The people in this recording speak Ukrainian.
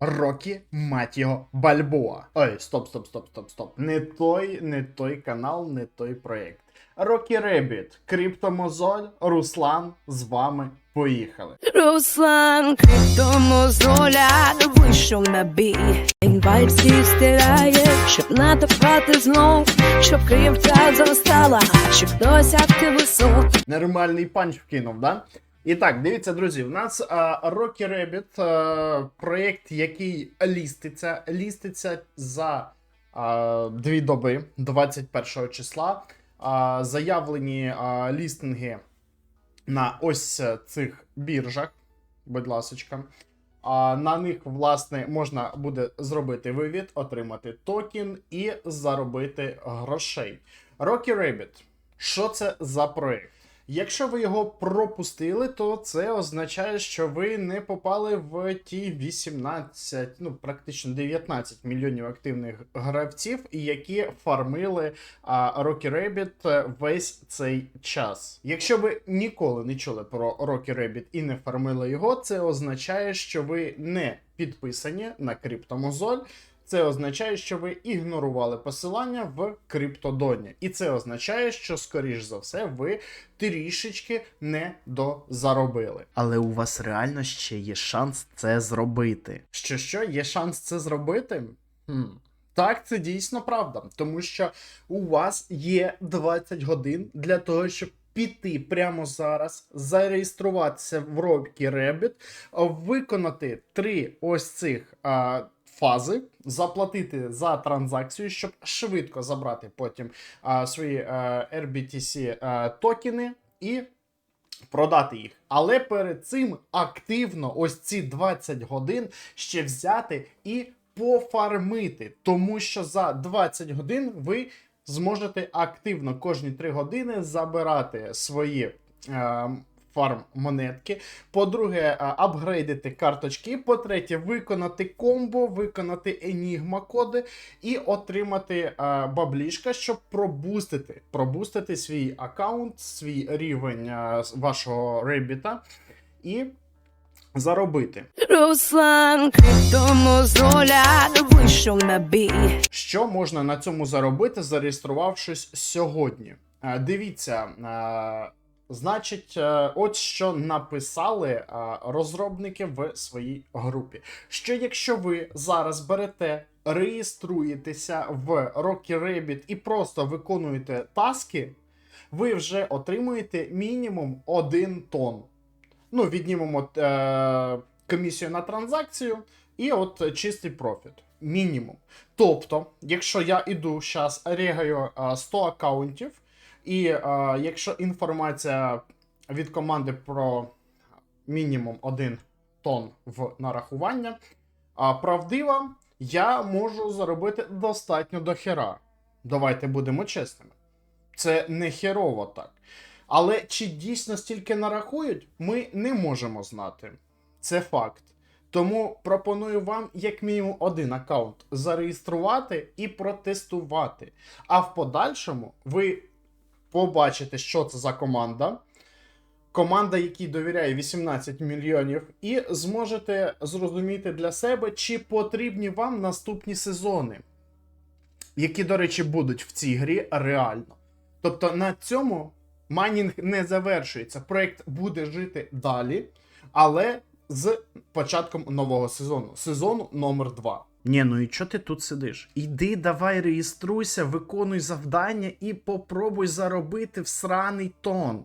Рокі, мать його, Бальбоа. Ой, стоп, стоп, стоп, стоп, стоп. Не той, не той канал, не той проєкт. Рокі Ребіт, Криптомозоль, Руслан з вами. Поїхали. Руслан криптомозоля вийшов на бій. Інвайт всі стирає, щоб натопати знов, щоб криптя зростала, щоб досягти висот. Нормальний панч вкинув, да? І так, дивіться, друзі, у нас а, Rocky Rabbit, а, проєкт, який ліститься, ліститься за а, дві доби, 21 числа. А, заявлені а, лістинги на ось цих біржах, будь ласочка. А на них, власне, можна буде зробити вивід, отримати токен і заробити грошей. Rocky Rabbit. Що це за проєкт? Якщо ви його пропустили, то це означає, що ви не попали в ті 18, ну практично 19 мільйонів активних гравців, які фармили а, Rocky Rabbit весь цей час. Якщо ви ніколи не чули про Rocky Rabbit і не фармили його, це означає, що ви не підписані на криптомозоль. Це означає, що ви ігнорували посилання в криптодоні. І це означає, що, скоріш за все, ви трішечки не дозаробили. Але у вас реально ще є шанс це зробити. Що що, є шанс це зробити? Хм. Так, це дійсно правда, тому що у вас є 20 годин для того, щоб піти прямо зараз, зареєструватися в Rocky Rabbit, виконати три ось цих а, фази, заплатити за транзакцію, щоб швидко забрати потім а, свої а, RBTC а, токени і продати їх. Але перед цим активно ось ці 20 годин ще взяти і пофармити, тому що за 20 годин ви зможете активно кожні 3 години забирати свої. Е, Фарм монетки. По-друге, е, апгрейдити карточки. По-третє, виконати комбо, виконати енігма коди і отримати е, баблішка, щоб пробустити, пробустити свій аккаунт, свій рівень е, вашого ребіта і заробити. Руслан вийшов на бій. Що можна на цьому заробити, зареєструвавшись сьогодні? Дивіться, значить, е, от що написали е, розробники в своїй групі. Що якщо ви зараз берете, реєструєтеся в Rocky Rabbit і просто виконуєте таски, ви вже отримуєте мінімум 1 тонн. Ну, віднімемо е, комісію на транзакцію і от чистий профіт. Мінімум. Тобто, якщо я іду зараз регаю е, 100 аккаунтів, і е, якщо інформація від команди про мінімум 1 тонн в нарахування а, правдива, я можу заробити достатньо до хера. Давайте будемо чесними. Це не херово так. Але чи дійсно стільки нарахують, ми не можемо знати. Це факт. Тому пропоную вам як мінімум один аккаунт зареєструвати і протестувати. А в подальшому ви побачите, що це за команда. Команда, якій довіряє 18 мільйонів, і зможете зрозуміти для себе, чи потрібні вам наступні сезони, які, до речі, будуть в цій грі реально. Тобто на цьому майнінг не завершується. Проект буде жити далі, але з початком нового сезону. Сезону номер 2. Ні, ну і чого ти тут сидиш? Іди, давай реєструйся, виконуй завдання і попробуй заробити в сраний тон.